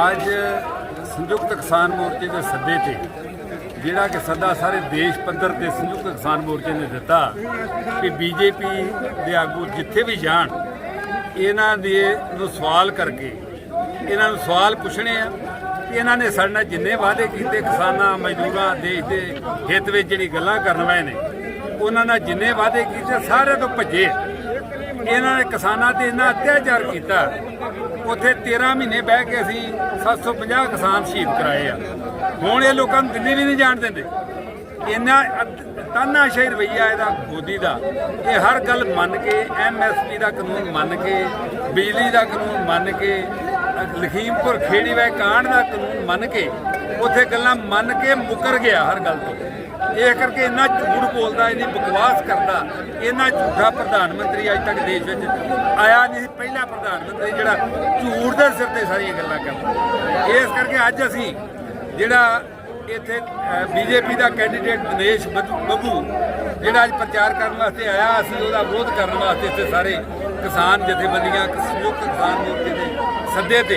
ਅੱਜ ਸੰਯੁਕਤ ਕਿਸਾਨ ਮੋਰਚੇ ਦੇ ਸੱਦੇ ਤੇ, ਜਿਹੜਾ ਕਿ ਸੱਦਾ ਸਾਰੇ ਦੇਸ਼ ਪੱਧਰ ਤੇ ਸੰਯੁਕਤ ਕਿਸਾਨ ਮੋਰਚੇ ਨੇ ਦਿੱਤਾ ਕਿ ਬੀਜੇਪੀ ਦੇ ਆਗੂ ਜਿੱਥੇ ਵੀ ਜਾਣ, ਇਹਨਾਂ ਦੇ ਨੂੰ ਸਵਾਲ ਕਰਕੇ, ਇਹਨਾਂ ਨੂੰ ਸਵਾਲ ਪੁੱਛਣੇ ਆ ਕਿ ਇਹਨਾਂ ਨੇ ਸਾਡੇ ਨਾਲ ਜਿੰਨੇ ਵਾਅਦੇ ਕੀਤੇ ਕਿਸਾਨਾਂ, ਮਜ਼ਦੂਰਾਂ, ਦੇਸ਼ ਦੇ ਹਿੱਤ ਵਿੱਚ ਜਿਹੜੀ ਗੱਲਾਂ ਕਰਨ ਵਾਲੇ ਨੇ, ਉਹਨਾਂ ਨਾਲ ਜਿੰਨੇ ਵਾਅਦੇ ਕੀਤੇ ਸਾਰੇ ਤੋਂ ਭੱਜੇ ਇਹਨਾਂ ਨੇ ਕਿਸਾਨਾਂ ਤੇ ਇੰਨਾ ਅਤਿਆਚਾਰ ਕੀਤਾ। ਉੱਥੇ 13 ਮਹੀਨੇ ਬਹਿ ਕੇ ਅਸੀਂ 750 ਕਿਸਾਨ ਸ਼ਹੀਦ ਕਰਾਏ ਆ। ਹੁਣ ਇਹ ਲੋਕਾਂ ਨੂੰ ਦਿੱਲੀ ਵੀ ਨਹੀਂ ਜਾਣ ਦਿੰਦੇ। ਇੰਨਾ ਤਾਨਾਸ਼ਾਹੀ ਰਵਈਆ ਇਹਦਾ, ਮੋਦੀ ਦਾ। ਇਹ ਹਰ ਗੱਲ ਮੰਨ ਕੇ ਐਮਐਸਪੀ ਦਾ ਕਾਨੂੰਨ ਮੰਨ ਕੇ, ਬਿਜਲੀ ਦਾ ਕਾਨੂੰਨ ਮੰਨ ਕੇ, ਲਖੀਮਪੁਰ ਖੇੜੀ ਵੇ ਕਾਂਡ ਦਾ ਕਾਨੂੰਨ ਮੰਨ ਕੇ, ਉੱਥੇ ਗੱਲਾਂ ਮੰਨ ਕੇ ਮੁਕਰ ਗਿਆ ਹਰ ਗੱਲ ਤੋਂ। ਇਹ ਕਰਕੇ ਇੰਨਾ ਝੂਠ ਬੋਲਦਾ, ਇੰਨੀ ਬਕਵਾਸ ਕਰਦਾ, ਇੰਨਾ ਝੂਠਾ ਪ੍ਰਧਾਨ ਮੰਤਰੀ ਅੱਜ ਤੱਕ ਦੇਸ਼ ਵਿੱਚ ਆਇਆ ਨਹੀਂ ਸੀ, ਪਹਿਲਾ ਪ੍ਰਧਾਨ ਮੰਤਰੀ ਜਿਹੜਾ ਝੂਠ ਦੇ ਸਿਰ ਤੇ ਸਾਰੀਆਂ ਗੱਲਾਂ ਕਰਦਾ। ਇਸ ਕਰਕੇ ਅੱਜ ਅਸੀਂ ਜਿਹੜਾ ਇੱਥੇ ਬੀਜੇਪੀ ਦਾ ਕੈਂਡੀਡੇਟ ਦਿਨੇਸ਼ ਬੱਬੂ ਜਿਹੜਾ ਅੱਜ ਪ੍ਰਚਾਰ ਕਰਨ ਵਾਸਤੇ ਆਇਆ, ਅਸੀਂ ਉਹਦਾ ਵਿਰੋਧ ਕਰਨ ਵਾਸਤੇ ਇੱਥੇ ਸਾਰੇ ਕਿਸਾਨ ਜਥੇਬੰਦੀਆਂ ਸੰਯੁਕਤ ਕਿਸਾਨ ਮੋਰਚੇ ਦੇ ਸੱਦੇ ਤੇ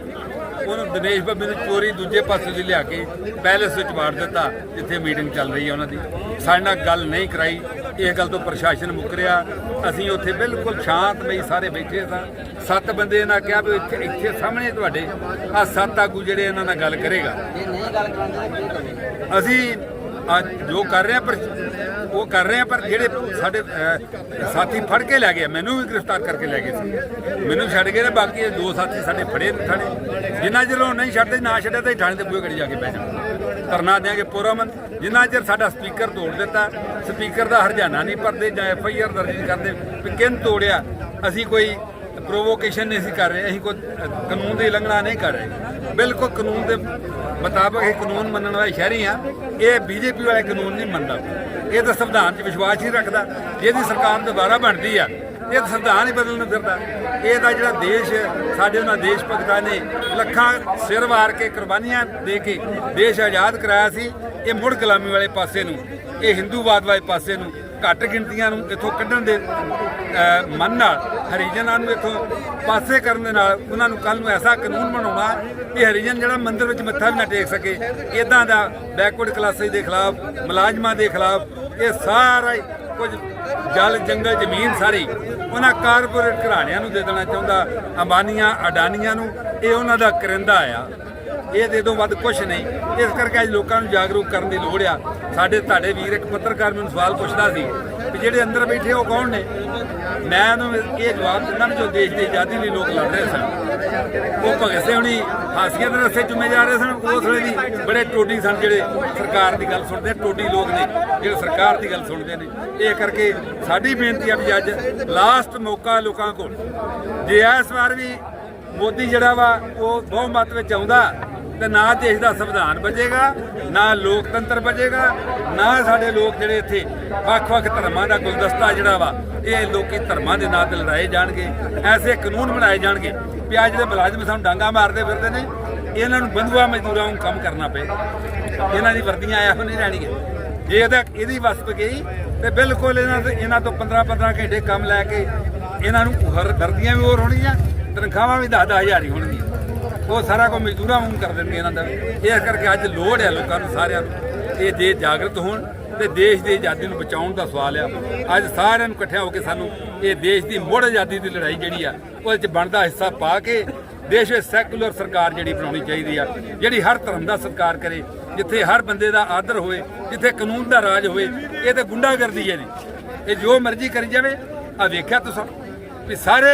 ਉਹਨੂੰ ਦਿਨੇਸ਼ ਬੱਬੀ ਨੂੰ ਚੋਰੀ ਦੂਜੇ ਪਾਸੇ ਦੀ ਲਿਆ ਕੇ ਪੈਲੇਸ ਵਿੱਚ ਵਾੜ ਦਿੱਤਾ ਜਿੱਥੇ ਮੀਟਿੰਗ ਚੱਲ ਰਹੀ ਹੈ ਉਹਨਾਂ ਦੀ। ਸਾਡੇ ਨਾਲ ਗੱਲ ਨਹੀਂ ਕਰਾਈ ਇਹ ਗੱਲ ਤੋਂ ਪ੍ਰਸ਼ਾਸਨ ਮੁੱਕਰਿਆ ਅਸੀਂ ਉੱਥੇ ਬਿਲਕੁਲ ਸ਼ਾਂਤਮਈ ਸਾਰੇ ਬੈਠੇ ਸਾਂ। ਸੱਤ ਬੰਦੇ ਇਹਨਾਂ ਕਿਹਾ ਵੀ ਇੱਥੇ ਇੱਥੇ ਸਾਹਮਣੇ ਤੁਹਾਡੇ ਆ ਸੱਤ ਆਗੂ ਜਿਹੜੇ ਇਹਨਾਂ ਨਾਲ ਗੱਲ ਕਰੇਗਾ? ਅਸੀਂ ਅੱਜ ਜੋ ਕਰ ਰਹੇ ਆ ਪਰ ਉਹ ਕਰ ਰਹੇ ਆ ਪਰ ਜਿਹੜੇ ਸਾਡੇ ਸਾਥੀ ਫੜ ਕੇ ਲੈ ਗਏ ਮੈਨੂੰ ਵੀ ਗ੍ਰਿਫਤਾਰ ਕਰਕੇ ਲੈ ਗਏ ਸੀ। ਮੈਨੂੰ ਛੱਡ ਗਏ ਨੇ ਬਾਕੀ ਇਹ ਦੋ ਸਾਥੀ ਸਾਡੇ ਫੜੇ ਨੇ ਥਾਣੇ। ਜਿੰਨਾ ਚਿਰ ਉਹ ਨਹੀਂ ਛੱਡਦੇ, ਨਾ ਛੱਡਿਆ ਤਾਂ ਅਸੀਂ ਥਾਣੇ ਦੇ ਬੂਹੇ ਘੜੀ ਜਾ ਕੇ ਬਹਿ ਜਾਵਾਂਗੇ ਧਰਨਾ ਦਿਆਂਗੇ ਪੁਰਮਨ ਜਿੰਨਾ ਚਿਰ ਸਾਡਾ ਸਪੀਕਰ ਤੋੜ ਦਿੱਤਾ, ਸਪੀਕਰ ਦਾ ਹਰਜਾਨਾ ਨਹੀਂ ਭਰਦੇ ਜਾਂ ਐਫ ਆਈ ਆਰ ਦਰਜ ਨਹੀਂ ਕਰਦੇ, ਵੀ ਕਿਨ ਤੋੜਿਆ, ਅਸੀਂ ਕੋਈ ਪ੍ਰੋਵੋਕੇਸ਼ਨ ਨਹੀਂ ਸੀ ਕਰ ਰਹੇ, ਅਸੀਂ ਕੋਈ ਕਾਨੂੰਨ ਦੀ ਉਲੰਘਣਾ ਨਹੀਂ ਕਰ ਰਹੇ। ਬਿਲਕੁਲ ਕਾਨੂੰਨ ਦੇ ਮੁਤਾਬਕ ਇਹ ਕਾਨੂੰਨ ਮੰਨਣ ਵਾਲੇ ਸ਼ਹਿਰੀ ਆ। ਇਹ ਬੀਜੇਪੀ ਵਾਲੇ ਕਾਨੂੰਨ ਨਹੀਂ ਮੰਨਦਾ। ਇਹ ਤਾਂ ਸੰਵਿਧਾਨ 'ਚ ਵਿਸ਼ਵਾਸ ਨਹੀਂ ਰੱਖਦਾ। ਜਿਹਦੀ ਸਰਕਾਰ ਦੁਬਾਰਾ ਬਣਦੀ ਆ, ਇਹ ਤਾਂ ਸੰਵਿਧਾਨ ਹੀ ਬਦਲਣ ਨੂੰ ਫਿਰਦਾ। ਇਹ ਤਾਂ ਜਿਹੜਾ ਦੇਸ਼, ਸਾਡੇ ਉਹਨਾਂ ਦੇਸ਼ ਭਗਤਾਂ ਨੇ ਲੱਖਾਂ ਸਿਰ ਵਾਰ ਕੇ ਕੁਰਬਾਨੀਆਂ ਦੇ ਕੇ ਦੇਸ਼ ਆਜ਼ਾਦ ਕਰਾਇਆ ਸੀ, ਇਹ ਮੁੜ ਗੁਲਾਮੀ ਵਾਲੇ ਪਾਸੇ ਨੂੰ, ਇਹ ਹਿੰਦੂਵਾਦ ਵਾਲੇ ਪਾਸੇ ਨੂੰ ਘੱਟ ਗਿਣਤੀਆਂ ਨੂੰ ਇੱਥੋਂ ਕੱਢਣ ਦੇ ਮਨ ਨਾਲ, ਹਰੀਜਨਾਂ ਨੂੰ ਇੱਥੋਂ ਪਾਸੇ ਕਰਨ ਦੇ ਨਾਲ ਉਹਨਾਂ ਨੂੰ ਕੱਲ ਨੂੰ ਐਸਾ ਕਾਨੂੰਨ ਬਣਾਉਣਾ ਕਿ ਹਰੀਜਨ ਜਿਹੜਾ ਮੰਦਿਰ ਵਿੱਚ ਮੱਥਾ ਵੀ ਨਾ ਟੇਕ ਸਕੇ। ਇਦਾਂ ਦਾ ਬੈਕਵਰਡ ਕਲਾਸਿਸ ਦੇ ਖਿਲਾਫ, ਮੁਲਾਜ਼ਮਾਂ ਦੇ ਖਿਲਾਫ ਇਹ ਸਾਰਾ ਕੁਝ ਜਲ, ਜੰਗਲ, ਜ਼ਮੀਨ ਸਾਰੀ ਉਹਨਾਂ ਕਾਰਪੋਰੇਟ ਘਰਾਣਿਆਂ ਨੂੰ ਦੇ ਦੇਣਾ ਚਾਹੁੰਦਾ, ਅੰਬਾਨੀਆਂ, ਅਡਾਨੀਆਂ ਨੂੰ, ਇਹ ਉਹਨਾਂ ਦਾ ਕਰਿੰਦਾ ਆ। ਇਹ ਦੇ ਤੋਂ ਵੱਧ ਕੁਝ ਨਹੀਂ। ਇਸ ਕਰਕੇ ਅੱਜ ਲੋਕਾਂ ਨੂੰ ਜਾਗਰੂਕ ਕਰਨ ਦੀ ਲੋੜ ਆ। ਸਾਡੇ ਤੁਹਾਡੇ ਵੀਰ ਇੱਕ ਪੱਤਰਕਾਰ ਮੈਨੂੰ ਸਵਾਲ ਪੁੱਛਦਾ ਸੀ ਕਿ ਜਿਹੜੇ ਅੰਦਰ ਬੈਠੇ ਉਹ ਕੌਣ ਨੇ? ਮੈਂ ਉਹਨੂੰ ਇਹ ਜਵਾਬ ਦਿੰਦਾ ਵੀ ਜੋ ਦੇਸ਼ ਦੀ ਆਜ਼ਾਦੀ ਲਈ ਲੋਕ ਲੜ ਰਹੇ ਸਨ। ਉਹ ਭਗਤ ਸਿੰਘ ਹੁਣੀ ਹਾਸੀਆਂ ਦੇ ਰਸਤੇ ਚੁੰਮੇ ਜਾ ਰਹੇ ਸਨ। ਉਸ ਵੇਲੇ ਦੀ ਬੜੇ ਟੋਡੀ ਸਨ ਜਿਹੜੇ ਸਰਕਾਰ ਦੀ ਗੱਲ ਸੁਣਦੇ ਟੋਡੀ ਲੋਕ ਨੇ ਜਿਹੜੇ ਸਰਕਾਰ ਦੀ ਗੱਲ ਸੁਣਦੇ ਨੇ। ਇਹ ਕਰਕੇ ਸਾਡੀ ਬੇਨਤੀ ਆ ਵੀ ਅੱਜ ਲਾਸਟ ਮੌਕਾ ਲੋਕਾਂ ਕੋਲ। ਜੇ ਇਸ ਵਾਰ ਵੀ ਮੋਦੀ ਜਿਹੜਾ ਵਾ, ਉਹ ਬਹੁਮਤ ਵਿੱਚ ਆਉਂਦਾ ਤੇ ਨਾ ਦੇਸ਼ ਦਾ ਸੰਵਿਧਾਨ ਬਚੇਗਾ ਨਾ ਲੋਕਤੰਤਰ ਬਚੇਗਾ ਨਾ ਸਾਡੇ ਲੋਕ ਜਿਹੜੇ ਇੱਥੇ ਵੱਖ-ਵੱਖ ਧਰਮਾਂ ਦਾ ਗੁਲਦਸਤਾ ਜਿਹੜਾ ਵਾ, ਇਹ ਲੋਕੀ ਧਰਮਾਂ ਦੇ ਨਾਂ ਤੇ ਲੜਾਏ ਜਾਣਗੇ, ਐਸੇ ਕਾਨੂੰਨ ਬਣਾਏ ਜਾਣਗੇ। ਵੀ ਅੱਜ ਦੇ ਮੁਲਾਜ਼ਮ ਸਾਨੂੰ ਡਾਂਗਾ ਮਾਰਦੇ ਫਿਰਦੇ ਨੇ, ਇਹਨਾਂ ਨੂੰ ਬੰਧੂਆ ਮਜ਼ਦੂਰਾਂ ਨੂੰ ਕੰਮ ਕਰਨਾ ਪਏ। ਇਹਨਾਂ ਦੀ ਵਰਦੀਆਂ ਇਹੋ ਨਹੀਂ ਰਹਿਣਗੀਆਂ ਜੇ ਇਹਦਾ, ਇਹਦੀ ਵਸਤ ਗਈ, ਤੇ ਬਿਲਕੁਲ ਇਹਨਾਂ ਦੇ, ਇਹਨਾਂ ਤੋਂ 15-15 ਘੰਟੇ ਕੰਮ ਲੈ ਕੇ ਇਹਨਾਂ ਨੂੰ ਹਰ ਵਰਦੀਆਂ ਵੀ ਹੋਰ ਹੋਣਗੀਆਂ, ਤਨਖਾਹਾਂ ਵੀ 10-10000 ਹੀ ਹੋਣਗੀਆਂ। ਉਹ ਸਾਰਾ ਕੁਝ ਮਜ਼ਦੂਰਾਂ ਵਾਂਗ ਕਰ ਦਿੰਦੇ ਇਹਨਾਂ ਦਾ ਵੀ। ਇਸ ਕਰਕੇ ਅੱਜ ਲੋੜ ਹੈ ਲੋਕਾਂ ਨੂੰ ਸਾਰਿਆਂ ਨੂੰ ਇਹ ਦੇ ਜਾਗਰਤ ਹੋਣ ਤੇ ਦੇਸ਼ ਦੀ ਆਜ਼ਾਦੀ ਨੂੰ ਬਚਾਉਣ ਦਾ ਸਵਾਲ ਆ ਅੱਜ ਸਾਰਿਆਂ ਨੂੰ ਇਕੱਠਿਆਂ ਹੋ ਕੇ ਸਾਨੂੰ ਇਹ ਦੇਸ਼ ਦੀ ਮੁੜ ਆਜ਼ਾਦੀ ਦੀ ਲੜਾਈ ਜਿਹੜੀ ਆ, ਉਹਦੇ ਚ ਬਣਦਾ ਹਿੱਸਾ ਪਾ ਕੇ ਦੇਸ਼ ਵਿੱਚ ਸੈਕੂਲਰ ਸਰਕਾਰ ਜਿਹੜੀ ਬਣਾਉਣੀ ਚਾਹੀਦੀ ਆ, ਜਿਹੜੀ ਹਰ ਧਰਮ ਦਾ ਸਤਿਕਾਰ ਕਰੇ, ਜਿੱਥੇ ਹਰ ਬੰਦੇ ਦਾ ਆਦਰ ਹੋਵੇ, ਜਿੱਥੇ ਕਾਨੂੰਨ ਦਾ ਰਾਜ ਹੋਵੇ, ਇਹ ਤੇ ਗੁੰਡਾਗਰਦੀ ਹੈ ਜੀ ਇਹ ਜੋ ਮਰਜ਼ੀ ਕਰੀ ਜਾਵੇ ਆ ਵੇਖਿਆ ਤੁਸੀਂ ਵੀ ਸਾਰੇ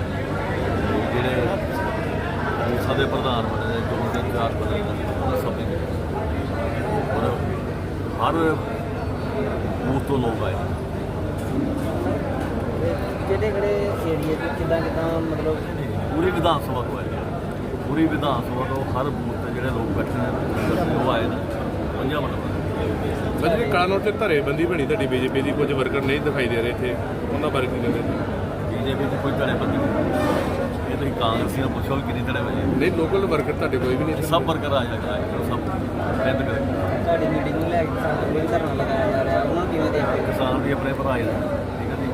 ਮੂਸਾ ਦੇ ਪ੍ਰਧਾਨ ਬਣੇ ਨੇ ਜੋ ਦੇ ਚਾਰ ਬਣੇ ਨੇ ਉਹਨਾਂ ਸਭ ਦੀ ਔਰ ਹਰ ਬੂਥ ਤੋਂ ਲੋਕ ਆਏ। ਕਿਹੜੇ ਕਿਹੜੇ ਏਰੀਏ ਤੇ ਕਿੱਦਾਂ ਕਿੱਦਾਂ ਮਤਲਬ ਪੂਰੀ ਵਿਧਾਨ ਸਭਾ ਤੋਂ ਆਏ ਨੇ। ਪੂਰੀ ਵਿਧਾਨ ਸਭਾ ਤੋਂ ਹਰ ਬੂਥ ਤੇ ਜਿਹੜੇ ਲੋਕ ਬੈਠੇ ਨੇ ਉਹ ਆਏ ਨੇ ਪੰਜਾਂ ਮਤਲਬ ਜਿਹੜੀ ਕਾਨੂੰਨ ਤੇ ਧਰੇ ਬੰਦੀ ਬਣੀ ਤੁਹਾਡੀ ਬੀਜੇਪੀ ਦੀ। ਕੁਝ ਵਰਕਰ ਨਹੀਂ ਦਿਖਾਈ ਦੇ ਰਹੇ ਇੱਥੇ ਉਹਨਾਂ ਬਾਰੇ ਕੀ ਕਹਿੰਦੇ ਬੀਜੇਪੀ ਦੀ ਕੋਈ ਧੜੇ ਬੰਦੀ ਨਹੀਂ। ਤੁਸੀਂ ਕਾਂਗਰਸੀਆਂ ਨੂੰ ਪੁੱਛੋ ਵੀ ਕਿੰਨੀ ਧੜੇ ਵਜੇ। ਨਹੀਂ ਲੋਕਲ ਵਰਕਰ ਤੁਹਾਡੇ ਕੋਈ ਵੀ ਨਹੀਂ ਸਭ ਵਰਕਰ ਆ ਜਾਏਗਾ ਸਭ ਮਿਹਨਤ ਕਰੇ। ਤੁਹਾਡੀ ਮੀਟਿੰਗ ਨੂੰ ਲੈ ਕੇ ਕਿਸਾਨਾਂ ਨੂੰ ਧਰਨਾ ਲਗਾਇਆ ਜਾ ਰਿਹਾ ਉਹਨਾਂ ਨੂੰ ਕਿਵੇਂ ਦੇਖਦੇ? ਕਿਸਾਨ ਵੀ ਆਪਣੇ ਭਰਾ ਹੀ ਨੇ ਠੀਕ ਹੈ ਜੀ?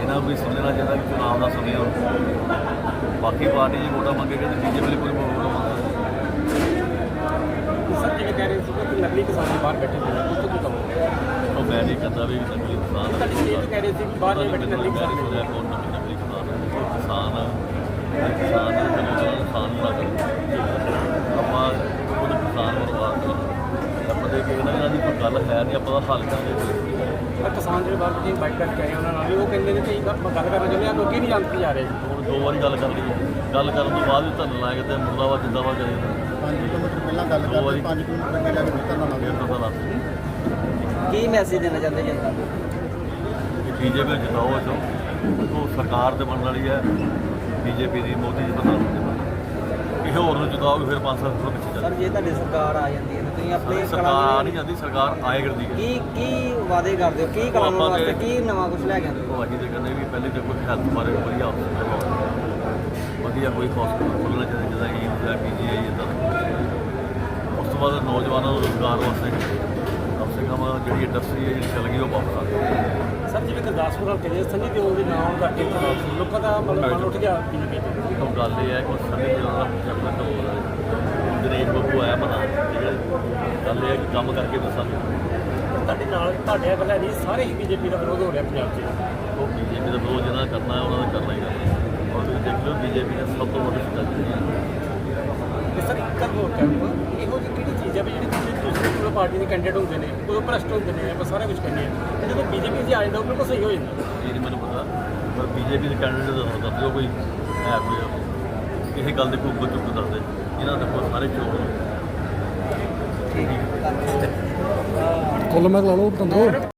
ਇਹਨਾਂ ਨੂੰ ਵੀ ਸਮਝਣਾ ਚਾਹੀਦਾ ਕਿ ਚੁਣਾਵ ਦਾ ਸਮੇਂ ਬਾਕੀ ਪਾਰਟੀ ਜੇ ਵੋਟਾਂ ਮੰਗੇਗਾ ਤੇ ਬੀਜੇਪੀ ਲਈ ਕੋਈ ਵੋਟ ਮੰਗਦਾ ਸਰ ਜਿਵੇਂ ਕਹਿ ਰਹੇ ਸੀ ਕਿ ਨਕਲੀ ਕਿਸਾਨ ਬਾਹਰ ਬੈਠੇ ਹੋਏ ਨੇ? ਉਸ ਤੋਂ ਕੀ ਕਹੋਗੇ ਉਹ ਮੈਂ ਨਹੀਂ ਕਹਿੰਦਾ ਵੀ ਨਕਲੀ ਕਿਸਾਨ ਤੁਹਾਡੀ ਸਟੇਟ ਕਹਿ ਰਹੇ ਸੀ ਬਾਹਰ ਨਹੀਂ ਬੈਠੇ ਨਕਲੀ ਕਿਸਾਨ ਨਕਲੀ ਕਿਸਾਨ। ਕੋਈ ਕਿਸਾਨ ਹੈ, ਕੋਈ ਜਿਹੜਾ ਕਿਸਾਨ ਨਾ ਕਰੇ ਆਪਾਂ ਖੁਦ ਕਿਸਾਨ ਪਰਿਵਾਰ ਦੇ ਆਪਾਂ ਦੇ ਕੇ ਇਹਨਾਂ ਦੀ ਕੋਈ ਗੱਲ ਹੈ ਨਹੀਂ ਆਪਾਂ ਦਾ ਹੱਲ ਕਰਾਂਗੇ ਪਰ ਕਿਸਾਨ ਜਿਹੜੇ ਬਾਹਰ ਬੈਠੇ ਬਾਈਕ ਕਰਕੇ ਆਏ ਉਹਨਾਂ ਨਾਲ ਉਹ ਕਹਿੰਦੇ ਨੇ ਕਿ ਆਪਾਂ ਗੱਲ ਕਰਨਾ ਚਾਹੁੰਦੇ ਆ ਲੋਕੀ ਨਹੀਂ ਜਾਣਦੇ ਜਾ? ਰਹੇ ਦੋ ਵਾਰੀ ਗੱਲ ਕਰ ਲਈ ਗੱਲ ਕਰਨ ਤੋਂ ਬਾਅਦ ਵੀ ਤੁਹਾਨੂੰ ਲਾਇਆ ਤੇ ਮੁਰਦਾਬਾਦ ਜਿੰਦਾਬਾਦ ਕਰੇ 5 ਕਿਲੋਮੀਟਰ ਪਹਿਲਾਂ ਗੱਲ ਕਰਦੇ 5 ਕਿਲੋਮੀਟਰ ਅੱਗੇ ਜਾ ਕੇ ਫਿਰ ਧਰਨਾ ਲਾਉਂਦੇ ਪਤਾ ਲੱਗ ਕੀ ਮੈਸੇਜ ਦੇਣਾ ਚਾਹੁੰਦੇ ਜਨਤਾ ਨੂੰ ਬੀਜੇਪੀ ਜਿਤਾਓ ਚੋ ਸਰਕਾਰ ਤੇ ਬਣਨ ਵਾਲੀ ਹੈ। ਬੀਜੇਪੀ ਦੀ ਮੋਦੀ ਜੀ ਪ੍ਰਧਾਨ ਮੰਤਰੀ ਕਿਸੇ ਹੋਰ ਨੂੰ ਜਿਤਾਓਗੇ ਫਿਰ 5 ਸਾਲ ਪਿੱਛੇ ਸਰ ਚੱਲ ਜੇ ਤੁਹਾਡੀ ਸਰਕਾਰ ਆ ਜਾਂਦੀ ਹੈ ਤਾਂ ਤੁਸੀਂ ਆਪਣੇ ਸਰਕਾਰ ਨਹੀਂ ਜਾਂਦੀ ਸਰਕਾਰ ਆਏ ਕਰਦੀ ਹੈ। ਕੀ ਕੀ ਵਾਅਦੇ ਕਰਦੇ ਹੋ? ਕੀ ਤੇ- ਵਾਸਤੇ ਕੀ ਨਵਾਂ ਕੁਝ ਲੈ ਕੇ ਆਉਂਦੇ ਹੋ? ਅਸੀਂ ਤੇ ਕਹਿੰਦੇ ਵੀ ਪਹਿਲੇ ਤੇ ਕੋਈ ਹੈਲਥ ਬਾਰੇ ਵਧੀਆ hospital ਵਧੀਆ ਕੋਈ ਹਸਪਤਾਲ ਖੁੱਲ੍ਹਣਾ ਚਾਹੀਦਾ ਜਿਹਦਾ ਏਮਸ ਹੈ ਪੀਜੀਆਈ ਇਦਾਂ ਉਸ ਤੋਂ ਬਾਅਦ ਨੌਜਵਾਨਾਂ ਨੂੰ ਰੋਜ਼ਗਾਰ ਵਾਸਤੇ ਕਮ ਸੇ ਕਮ ਜਿਹੜੀ ਇੰਡਸਟਰੀ ਹੈ ਜਿਹੜੀ ਚੱਲ ਗਈ ਉਹ ਵਾਪਸ ਆ ਸਰ ਗੁਰਦਾਸਪੁਰ ਹਲਕੇ ਦੇ ਸੰਨੀ ਦਿਓਲ ਦੇ ਨਾਮ ਕਰਕੇ ਚੁਣਾਵ ਸੀ। ਲੋਕਾਂ ਦਾ ਮਤਲਬ ਮਨ ਉੱਠ ਗਿਆ। ਬੀਜੇਪੀ ਤੇ ਉਹ ਗੱਲ ਇਹ ਹੈ ਕਿ ਸੰਨੀ ਦਿਓਲ ਦਾ ਹੋ ਰਿਹਾ ਹੈ ਦਿਨੇਸ਼ ਬੱਬੂ ਆਇਆ ਬਣਾ ਹੈ ਗੱਲ ਇਹ ਹੈ ਕਿ ਕੰਮ ਕਰਕੇ ਦੱਸਾਂਗੇ ਤੁਹਾਡੇ ਨਾਲ ਤੁਹਾਡੇ ਗੱਲ ਹੈ ਨਹੀਂ ਸਾਰੇ ਹੀ ਬੀਜੇਪੀ ਦਾ ਵਿਰੋਧ ਹੋ ਰਿਹਾ ਪੰਜਾਬ 'ਚ। ਉਹ ਬੀਜੇਪੀ ਦਾ ਵਿਰੋਧ ਜਿਹਨਾਂ ਕਰਨਾ ਹੈ ਉਹਨਾਂ ਦਾ ਕਰਨਾ ਹੀ ਕਰਨਾ ਔਰ ਤੁਸੀਂ ਦੇਖ ਲਓ ਬੀਜੇਪੀ ਨੇ ਸਭ ਤੋਂ ਵੱਡੀ ਸਿੱਧਾ ਕੀਤੀ ਤੇ ਸਰ ਇੱਕ ਗੱਲ ਹੋਰ ਕਹਿਣਾ ਇਹੋ ਜਿਹੀ ਕਿਹੜੀ ਚੀਜ਼ ਹੈ ਵੀ ਜਿਹੜੀ ਤੁਸੀਂ ਕੋਈ ਪਾਰਟੀ ਦੇ ਕੈਂਡੀਡੇਟ ਹੁੰਦੇ ਨੇ ਉਹ ਭ੍ਰਸ਼ਟ ਹੁੰਦੇ ਨੇ ਆਪਾਂ ਸਾਰਾ ਕੁਝ ਕਹਿੰਦੇ ਆ। ਤੇ ਜਦੋਂ ਬੀਜੇਪੀ 'ਚ ਆ ਜਾਂਦਾ ਉਹ ਬਿਲਕੁਲ ਸਹੀ ਹੋ ਜਾਂਦਾ। ਇਹ ਨਹੀਂ ਮੈਨੂੰ ਪਤਾ ਪਰ ਬੀਜੇਪੀ ਦੇ ਕੈਂਡੀਡੇਟ ਦਾ ਦੱਸ ਦਿਓ ਕੋਈ ਹੈ ਕੋਈ ਕਿਸੇ ਗੱਲ ਦੇ ਕੋਈ ਉੱਪਰ ਚੁੱਕ ਦੱਸਦੇ ਇਹਨਾਂ ਦੇ ਕੋਲ ਸਾਰੇ ਚੋਰ ਠੀਕ ਹੈ। ਕੁੱਲ ਮਿਲਾ ਲਓ ਤੰਦਰੋ